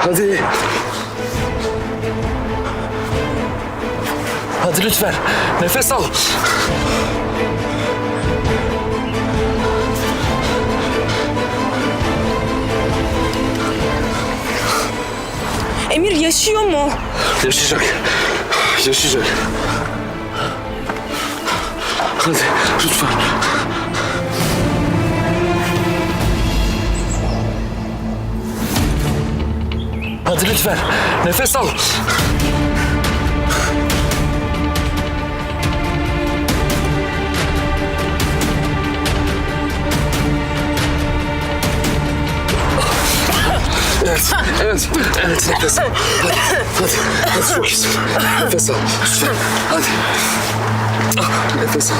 Hadi. Hadi lütfen. Nefes al. Emir yaşıyor mu? Yaşayacak. Yaşayacak. Hadi lütfen. Hadi lütfen. Nefes al. Evet, evet, evet nefes al. Hadi, hadi, hadi çok iyisin. Nefes al. Hadi. Ah, Nefes al.